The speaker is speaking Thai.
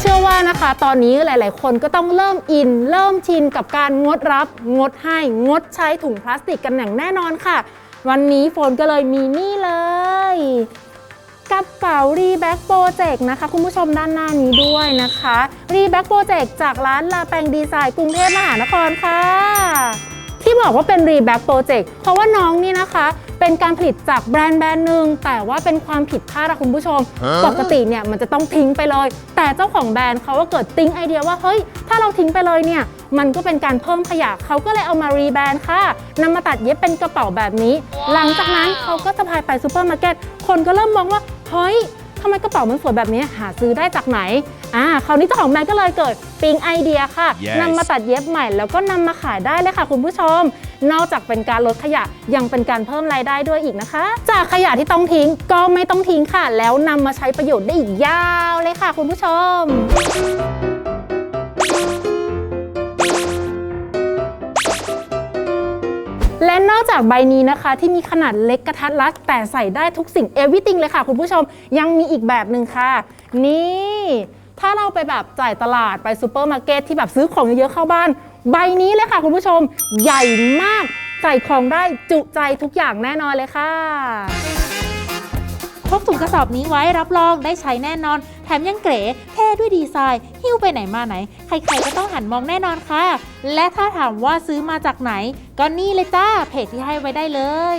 เชื่อว่านะคะ ตอนนี้หลาย ๆ คนก็ต้องเริ่มอิน เริ่มชินกับการงดรับ งดให้ งดใช้ถุงพลาสติกกันอย่างแน่นอนค่ะ วันนี้โฟนก็เลยมีนี่เลยกระเป๋ารีแบ็กโปรเจกต์นะคะ คุณผู้ชมด้านหน้านี้ด้วยนะคะรีแบ็กโปรเจกต์จากร้านลาแปงดีไซน์กรุงเทพมหานครค่ะ ที่บอกว่าเป็นรีแบ็กโปรเจกต์เพราะว่าน้องนี่นะคะ เป็นการผลิตจากแบรนด์แบรนด์หนึ่งแต่ว่าเป็นความผิดพลาดอะคุณผู้ชม ปกติเนี่ยมันจะต้องทิ้งไปเลย แต่เจ้าของแบรนด์เขาก็เกิดติ้งไอเดียว่าเฮ้ย ถ้าเราทิ้งไปเลยเนี่ยมันก็เป็นการเพิ่มขยะเขาก็เลยเอามารีแบรนด์ค่ะนำมาตัดเย็บเป็นกระเป๋าแบบนี้ หลังจากนั้นเขาก็สะพายไปซูเปอร์มาร์เก็ตคนก็เริ่มมองว่าเฮ้ย ทำไมกระเป๋ามันสวยแบบนี้หาซื้อได้จากไหนอ่าคราวนี้เจ้าของแบรนด์ก็เลยเกิดปิ๊งไอเดียค่ะ Yes นำมาตัดเย็บใหม่แล้วก็นำมาขายได้เลยค่ะคุณผู้ชม นอกจากเป็นการลดขยะยังเป็นการเพิ่มรายได้ด้วยอีกนะคะ จากขยะที่ต้องทิ้งก็ไม่ต้องทิ้งค่ะ แล้วนำมาใช้ประโยชน์ได้อีกยาวเลยค่ะ คุณผู้ชม และนอกจากใบนี้นะคะที่มีขนาดเล็กกระทัดรัดแต่ใส่ได้ทุกสิ่ง everything เลยค่ะ คุณผู้ชมยังมีอีกแบบหนึ่งค่ะ นี่ ถ้าเราไปแบบจ่ายตลาดไปซูเปอร์มาร์เก็ตที่แบบซื้อของเยอะๆเข้าบ้าน ใบนี้เลยค่ะคุณผู้ชมใหญ่มากใส่ของได้จุใจทุกอย่างแน่นอนเลยค่ะ พกถุงกระสอบนี้ไว้รับรองได้ใช้แน่นอน แถมยังเก๋เท่ด้วยดีไซน์หิ้วไปไหนมาไหน ใครๆก็ต้องหันมองแน่นอนค่ะ และถ้าถามว่าซื้อมาจากไหน ก็นี่เลยจ้าเพจที่ให้ไว้ได้เลย